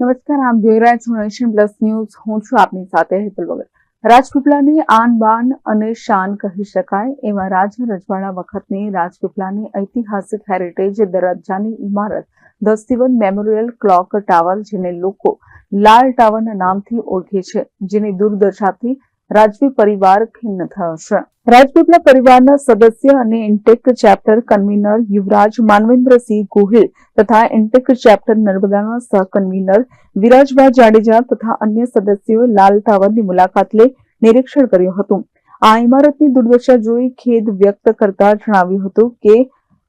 નમસ્કાર આપ જોઈ રહ્યા છો નેશન પ્લસ ન્યૂઝ. હું છું આપની સાથે હેતલ વગર. રાજપીપળાની આન બાન અને શાન કહી શકાય એવા રાજા રજવાડા વખતની રાજપીપળાની ઐતિહાસિક હેરિટેજ દરજ્જાની ઇમારત, the Sivan memorial clock tower, જેને લોકો લાલ ટાવરના નામથી ઓળખે છે, જેની દુર્દશાથી રાજવી પરિવાર ખિન્ન થયો છે. રાજપીપળા પરિવારના સદસ્ય અને INTACH chapter convener Yuvraj Manvendrasinh Gohil તથા ઇન્ટેક ચેપ્ટર નર્મદાના સહ કન્વીનર વિરાજભાઈ જાડેજા તથા અન્ય સદસ્યોએ લાલ ટાવરની મુલાકાત લઈ નિરીક્ષણ કર્યું હતું. આ ઇમારતની દુર્દશા જોઈ ખેદ વ્યક્ત કરતા જણાવ્યું હતું કે,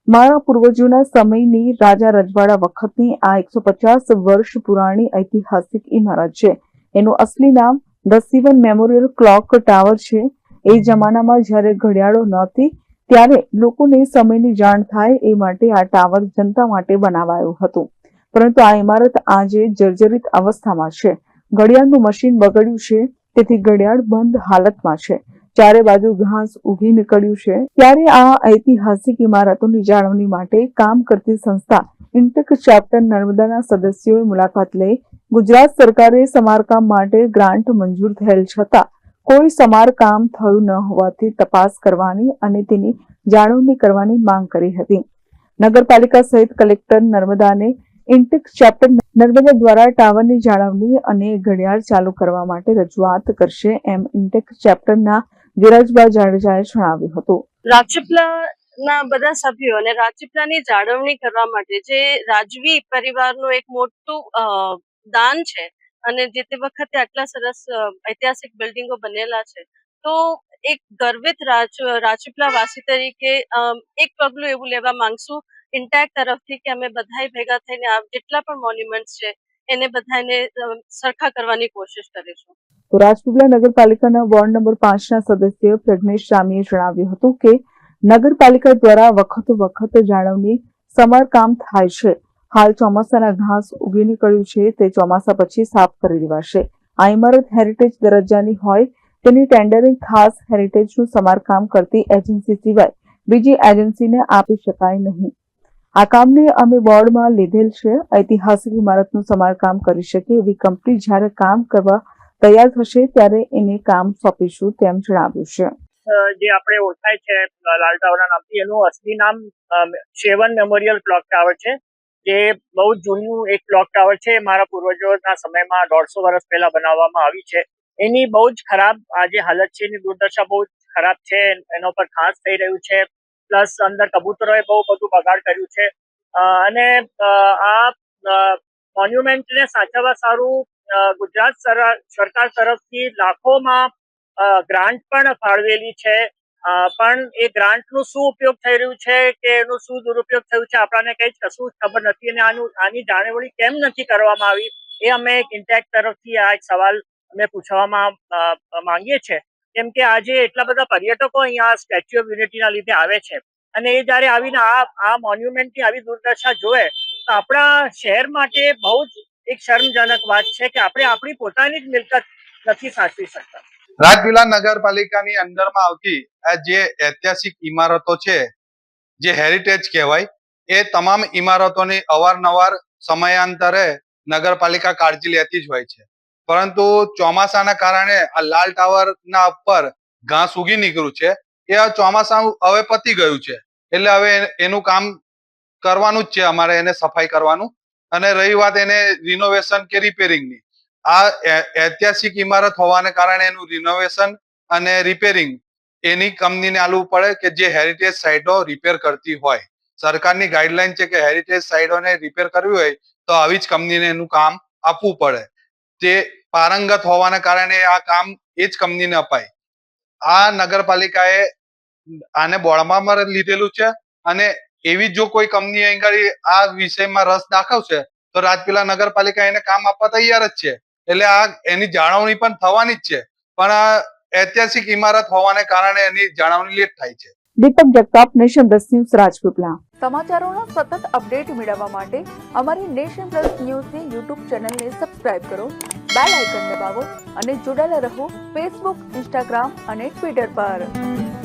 મારા પૂર્વજોના સમયની રાજા રજવાડા વખતની આ એકસો પચાસ વર્ષ પુરાણી ઐતિહાસિક ઇમારત છે. એનું અસલી નામ the Sivan memorial clock tower છે. એ જમાનામાં જ્યારે ઘડિયાળો નહોતી, ત્યારે લોકોને સમયની જાણ થાય એ માટે આ ટાવર જનતા માટે બનાવાયું હતું. પરંતુ આ ઇમારત આજે જર્જરિત અવસ્થામાં છે. ઘડિયાળનું મશીન બગડ્યું છે, તેથી ઘડિયાળ બંધ હાલતમાં છે. ચારે બાજુ ઘાસ ઉગી નીકળ્યું છે. ત્યારે આ ઐતિહાસિક ઇમારતોની જાળવણી માટે કામ કરતી સંસ્થા ઇન્ટેક ચેપ્ટર નર્મદાના સદસ્યોએ મુલાકાત લઈ ગુજરાત સરકારે સમારકામ માટે ગ્રાન્ટ મંજૂર થયેલ છતાં કોઈ સમારકામ થયું ન હોવાથી તપાસ કરવાની અને તેની જાળવણી કરવાની માંગ કરી હતી. નગરપાલિકા સહિત કલેક્ટર નર્મદાને ઇન્ટેક ચેપ્ટર નર્મદા દ્વારા ટાવરની જાળવણી અને ઘડિયાળ ચાલુ કરવા માટે રજૂઆત કરશે એમ ઇન્ટેક ચેપ્ટરના વિરાજબા જાડેજાએ જણાવ્યું હતું. રાજપીપળાના બધા સભ્યો અને રાજપીપલાની જાળવણી કરવા માટે જે રાજવી પરિવારનું એક મોટું દાન છે અને જે તે વખતે આટલા સરસ ઐતિહાસિક બિલ્ડિંગો બનેલા છે. તો એક ગર્વિત રાજ, રાજપીપળા વાસી તરીકે એક પગલું એવું લેવા માંગશું. ઇન્ટેક તરફથી કે અમે બધાય ભેગા થઈને આ જેટલા પણ મોન્યુમેન્ટ્સ છે, એને બધાને સરખા કરવાની કોશિશ કરીશું. તો રાજપીપળા નગરપાલિકાના વોર્ડ નંબર પાંચના સદસ્ય પ્રજ્ઞેશ જામીએ જણાવ્યું હતું કે, નગરપાલિકા દ્વારા વખતો વખત જાળવણી સમારકામ થાય છે. હાલ ચોમાસાના ઘાસ ઉગી નીકળ્યું છે, તે ચોમાસા પછી સાફ કરી દેવાશે. આ ઇમારત હેરિટેજ દરજ્જાની હોય, તેની ટેન્ડરિંગ ખાસ હેરિટેજનું સમારકામ કરતી એજન્સી સિવાય બીજી એજન્સીને આપી શકાય નહીં. આ કામને અમે બોર્ડમાં લીધેલ છે. ઐતિહાસિક ઇમારતનું સમારકામ કરી શકે એવી કંપની જ્યારે કામ કરવા તૈયાર થશે ત્યારે એને કામ સોંપીશું તેમ જણાવ્યું છે. જે આપણે ઓળખાય છે, લાલ ટાવરના નામથી, એનું અસલી નામ શેવન મેમોરિયલ ક્લોક ટાવર છે. જે બહુ જૂનું એક ક્લોક ટાવર છે મારા પૂર્વજોના સમયમાં દોઢસો વર્ષ પહેલા બનાવવામાં આવી છે. એની બહુ જ ખરાબ આજે હાલત છે, એની દુર્દશા બહુ જ ખરાબ છે, એના ઉપર ખાસ થઈ રહ્યું છે. પ્લસ અંદર કબૂતરોએ બહુ બધું બગાડ કર્યું છે. અને આ મોન્યુમેન્ટને સાચવવા સારું ગુજરાત સર- સરકાર તરફથી લાખોમાં ગ્રાન્ટ પણ ફાળવેલી છે. પણ એ ગ્રાન્ટનું શું ઉપયોગ થઈ રહ્યું છે કે એનું શું દુરુપયોગ થયું છે, આપણને કંઈ કશું ખબર નથી અને આની જાણવણી કેમ નથી કરવામાં આવી, એ અમે એક ઇન્ટેક તરફથી આ એક સવાલ અમે પૂછવામાં માંગીએ છીએ કેમ કે આજે એટલા બધા પર્યટકો અહીંયા સ્ટેચ્યુ ઓફ યુનિટીના લીધે આવે છે અને એ જ્યારે આવીને આ આ મોન્યુમેન્ટની આવી દુર્દશા જોવે, તો આપણા શહેર માટે બહુ જ એક શર્મજનક વાત છે કે આપણે આપણી પોતાની જ મિલકત નથી સાચવી શકતા. રાજપીપળા નગરપાલિકાની અંદરમાં આવતી જે ઐતિહાસિક ઇમારતો છે, જે હેરિટેજ કહેવાય, એ તમામ ઇમારતોની અવારનવાર સમયાંતરે નગરપાલિકા કાળજી લેતી જ હોય છે. પરંતુ ચોમાસાના કારણે આ લાલ ટાવરના ઉપર ઘાસ ઉગી નીકળ્યું છે. એ આ ચોમાસા હવે પતી ગયું છે. એટલે હવે એનું કામ કરવાનું જ છે અમારે, એને સફાઈ કરવાનું. અને રહી વાત એને રિનોવેશન કે રિપેરિંગની આ ઐતિહાસિક ઇમારત હોવાને કારણે એનું રિનોવેશન અને રિપેરિંગ એની કંપનીને આલવું પડે કે જે હેરિટેજ સાઇટો રિપેર કરતી હોય. સરકારની ગાઈડલાઈન છે કે હેરિટેજ સાઇટોને રિપેર કરવી હોય તો આવી જ કંપનીને એનું કામ આપવું પડે. તે પારંગત હોવાને કારણે આ કામ એ જ કંપનીને અપાય. આ નગરપાલિકાએ આને બોળમાં લીધેલું છે અને એવી જો કોઈ કંપની આગળ આ વિષયમાં રસ દાખવશે તો રાજપીલા નગરપાલિકા એને કામ આપવા તૈયાર જ છે. એટલે આ એની જાળવણી પણ થવાની જ છે. પણ આ ઐતિહાસિક ઇમારત હોવાને કારણે એની જાળવણી લેટ થાય છે. Deepak Jagtap Nation Plus News Rajpipla. સમાચારોનો સતત અપડેટ મેળવવા માટે અમારી નેશન પ્લસ ન્યૂઝની યુટ્યુબ ચેનલને સબસ્ક્રાઇબ કરો બેલ આઇકન દબાવો અને જોડાયેલા રહો ફેસબુક ઇન્સ્ટાગ્રામ અને ટ્વિટર પર.